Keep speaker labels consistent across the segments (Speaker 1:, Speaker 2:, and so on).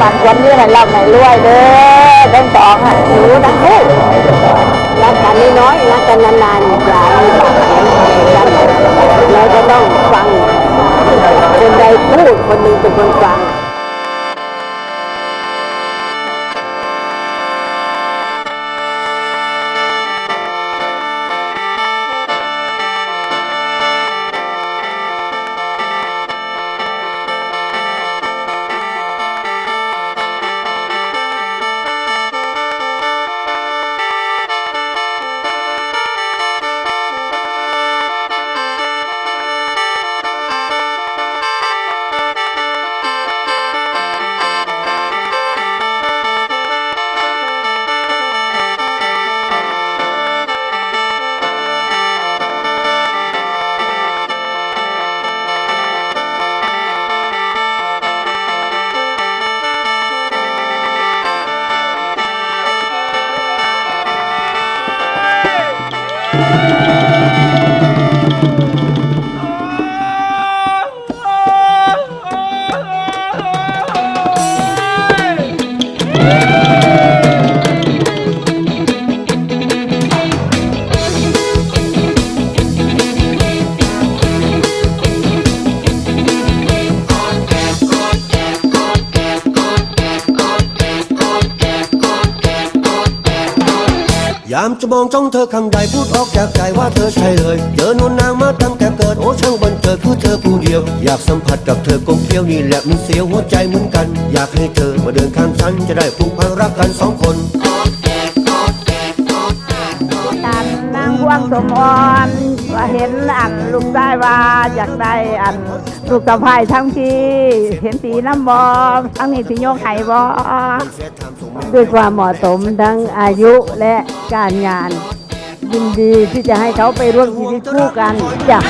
Speaker 1: บันวันนี้ให้เราไหนรวยเด้อทั้งสองอะหนูทั้งคู่รักกันน้อยรักกันนานๆอย่ามีปากเสียงกันเราจะต้องฟัง คนใดพูดคนหนึ่งเป็นคนฟัง
Speaker 2: ยามจะมองจ้องเธอคำใดพูดออกจากใจว่าเธอใช่เลยเจอนวลนางมาตั้งแต่เกิดโอ้ช่างบันเกิดคือเธอผู้เดียว อยากสัมผัสกับเธอกลมเกลียวนี่แหละมันเสียวหัวใจเหมือนกัน อยากให้เธอมาเดินข้างฉันจะได้ผูกพันรักกันสองคน
Speaker 1: ตันนางพวงสมอ่อน เห็นอันลูกได้ว่าอยากได้อันลูกสะพายทั้งทีเห็นสีน้ำบอมทั้งนี้สิโยกไห้บอด้วยความเหมาะสมทั้งอายุและการงาน ยินดีที่จะให้เขาไปร่วมชีวิตคู่กันจ้ะ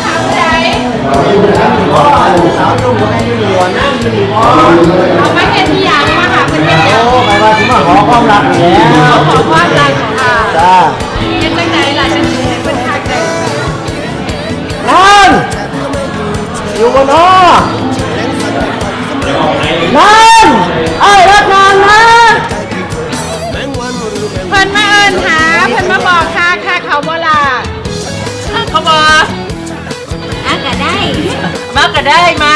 Speaker 3: เอามาเห็นที่ยังมาหาเพื่อนเป็นยัง
Speaker 4: โอ้ไปว่าที่มาขอความรักนี่แหล้ว
Speaker 3: ขอความรักค่ะ อ
Speaker 4: ยู่บนอ้อนั่นไอ้รักงานนะ
Speaker 3: เพิ่นมาเอิญหาเพิ่นมาบอกค่ะค่ะเขาบ่ล่ะเขาบอกอะก็ได้มาก็ได้มา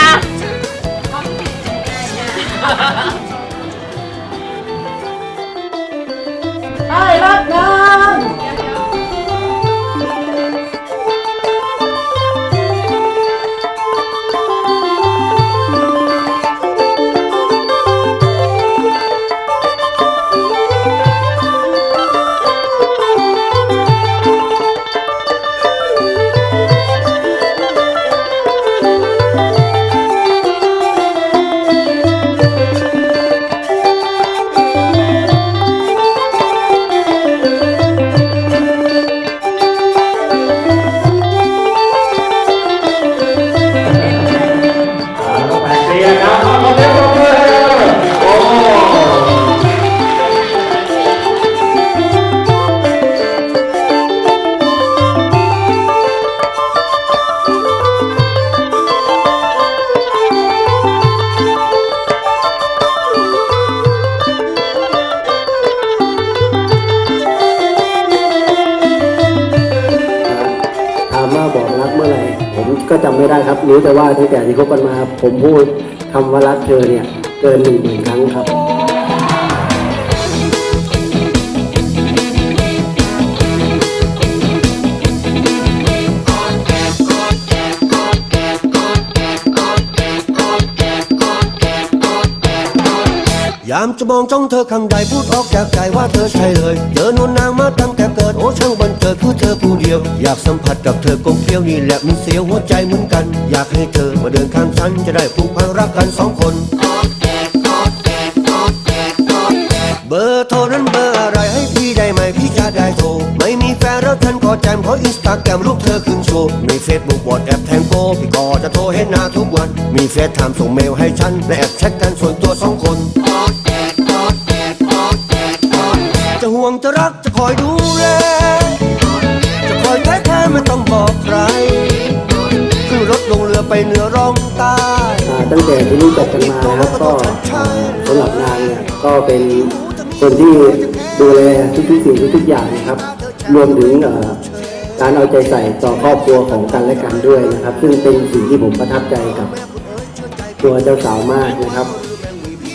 Speaker 4: รู้
Speaker 5: แต่ว่าตั้งแต่ที่คบกันมา ผมพูดคำว่ารักเธอเนี่ย เกินหนึ่งหมื่นครั้งครับ
Speaker 2: ยามจะมองจ้องเธอคำใดพูดออกจากใจว่าเธอใช่เลย เจอนวลนางมาตั้งแต่เกิดโอ้ช่างบันเกิดคือเธอผู้เดียว อยากสัมผัสกับเธอกลมเกลียวนี่แหละมันเสียวหัวใจเหมือนกัน อยากให้เธอมาเดินข้างฉันจะได้ผูกพันรักกันสองคน เบอร์โทรนั้นเบอร์อะไร แล้วท่านก็แจมขออินสตาแกรมรูปเธอขึ้นโชว์มีเฟซบุ๊กวอทแอปแทงโกพี่ก็จะโทรเห็นหน้าทุกวัน มีเฟซไทม์ส่งเมลให้ฉัน และแอบแชทกันส่วนตัวสองคน จะห่วงจะรักจะคอยดูแล จะคอยแท้แท้ไม่ต้องบอกใครขึ้นรถลงเรือไปเหนือร่องใต้
Speaker 5: อ่าตั้งแต่ที่รู้จักกันมาครับก็สำหรับนางเนี่ยก็เป็นคนที่ดูแลทุกๆสิ่งทุกๆอย่างนะครับ รวมถึงการเอาใจใส่ต่อครอบครัวของกันและกันด้วยนะครับ ซึ่งเป็นสิ่งที่ผมประทับใจกับตัวเจ้าสาวมากนะครับ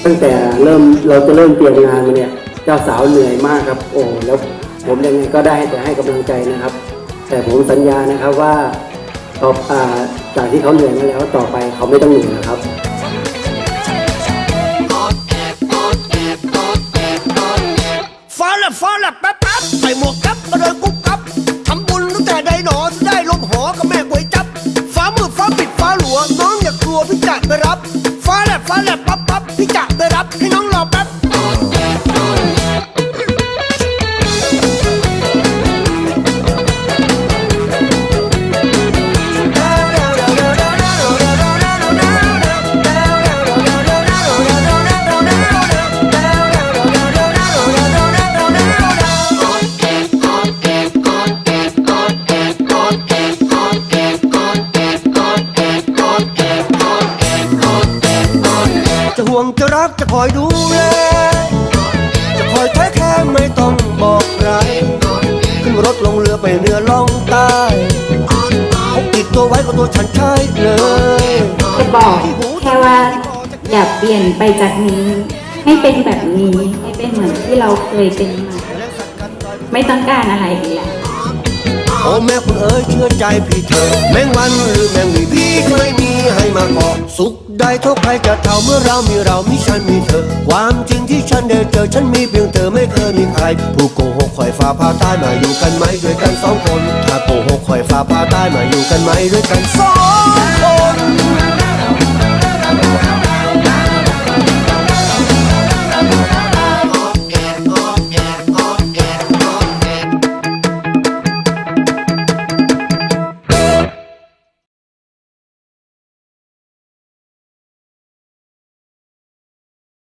Speaker 5: ตั้งแต่เริ่มเราจะเริ่มเตรียมงานมาเนี่ยเจ้าสาวเหนื่อยมากครับ โอ้แล้วผมยังไงก็ได้แต่ให้กำลังใจนะครับ แต่ผมสัญญานะครับว่าต่ออจากที่เขาเหนื่อยมาแล้วต่อไปเขาไม่ต้องเหนื่อยนะครับ
Speaker 2: ฟ้าลบฟ้าลบแป๊บแป๊บ ใส่หมวกก๊บมาเดินกุ๊บกับทำบุญตั้งแต่ใดหนอจะได้ลมหอกับแม่ก๋วยจับ ฟ้ามืดฟ้าปิดฟ้าหลัว น้องอย่ากลัวพี่จะไปรับ ฟ้าแลบฟ้าแลบปั๊บปั๊บพี่จะไปรับให้ จะรักจะคอยดูแล จะคอยแท้แค่ไม่ต้องบอกใคร ขึ้นรถลงเรือไปเหนือล่องใต้พกติดตัวไว้ก็ตัวฉันใช่เลย
Speaker 6: จะบอกแค่ว่าอย่าเปลี่ยนไปจากนี้ ให้เป็นแบบนี้ ให้เป็นเหมือนที่เราเคยเป็นมา ไม่ต้องการอะไรอีกแล้ว
Speaker 2: โอ้แม่คุณเอ๋ยเชื่อใจพี่เธอ แมงวันหรือแมงวีพี่เคยมีให้มาเกาะสุขได้เท่าใครจะเท่าเมื่อเรามีเรามีฉันมีเธอ ความจริงที่ฉันได้เจอฉันมีเพียงเธอไม่เคยมีใคร ผู้โกหกคอยฟ้าพาตายมาอยู่กันไหมด้วยกันสองคน ถ้าโกหกคอยฟ้าพาตายมาอยู่กันไหมด้วยกันสอง